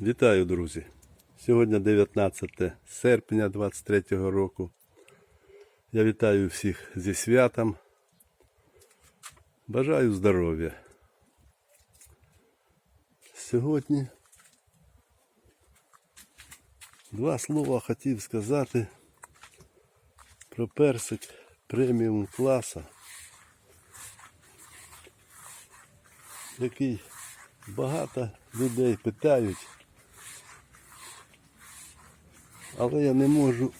Вітаю, друзі! Сьогодні 19 серпня 23 року. Я вітаю всіх зі святом. Бажаю здоров'я. Сьогодні два слова хотів сказати про персик преміум класа, який багато людей питають, але я не можу.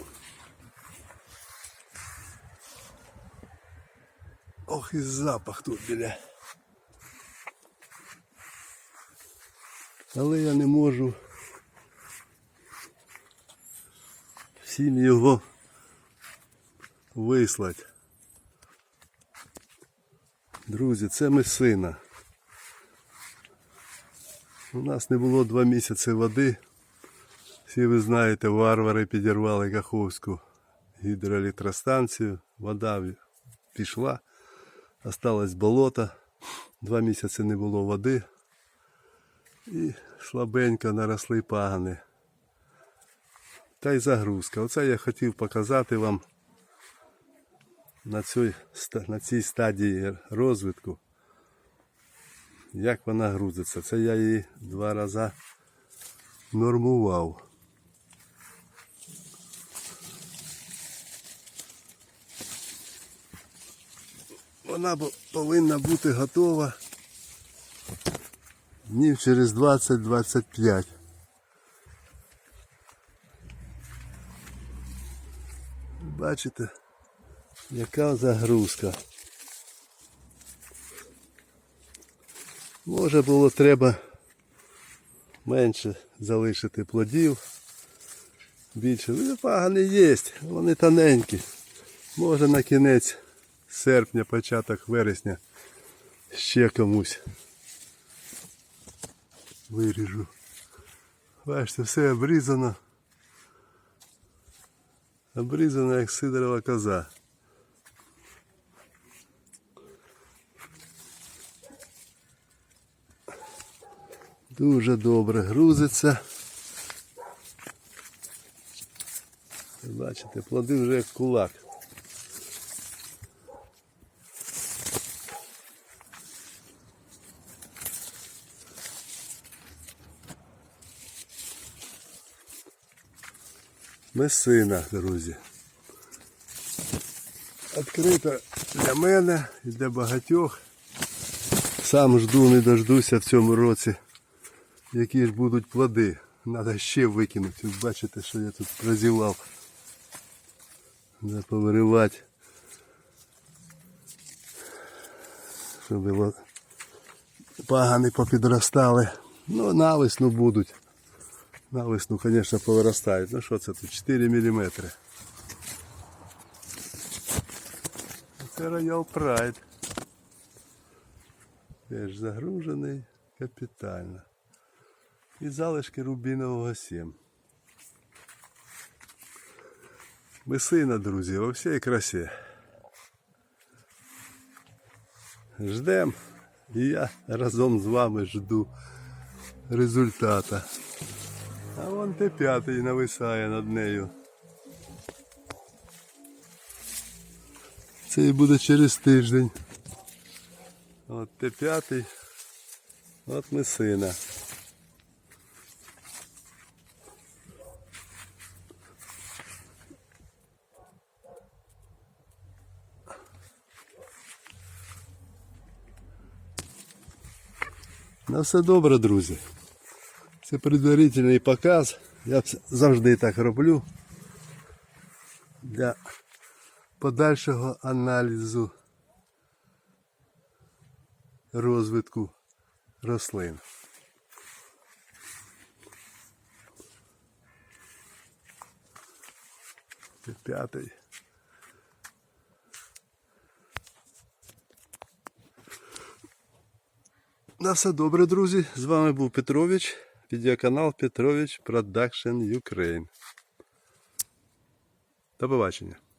Ох, і запах тут біля. Але я не можу всім його вислати. Друзі, це месина. У нас не було два місяці води. Всі ви знаєте, варвари підірвали Каховську гідроелектростанцію. Вода пішла, осталось болото. Два місяці не було води. І слабенько наросли пагани. Та й загрузка. Оце я хотів показати вам на цій, на цій стадії розвитку як вона грузиться. Це я її два рази нормував. Вона повинна бути готова днів через 20-25. Бачите, яка загрузка. Може було треба менше залишити плодів. Більше. Ну, пагани є, вони тоненькі. Може на кінець серпня, початок вересня ще комусь виріжу. Бачите, все обрізано. Обрізано як сидорова коза. Дуже добре грузиться. Бачите, плоди вже як кулак. Месина, друзі. Відкрита для мене і для багатьох. Сам жду, не дождуся в цьому році які ж будуть плоди. Треба ще викинути. Ви Бачите, що я тут прозівав. Треба повиривати. Щоб пагани попідростали. Ну, навесну будуть. Навесну, звісно, повиростають. Ну що це тут? 4 мм. Це Royal Pride. Теж загружений капітально. І залишки рубінового 7. Месина, друзі, во всій красі. Ждем. І я разом з вами жду результата. А вон те п'ятий нависає над нею. Це і буде через тиждень. От те п'ятий. От месина. На все добре, друзі. Це предварительний показ. Я завжди так роблю для подальшого аналізу розвитку рослин. Це п'ятий. На все добре, друзі. З вами був Петрович, відеоканал Петрович Production Ukraine. До побачення.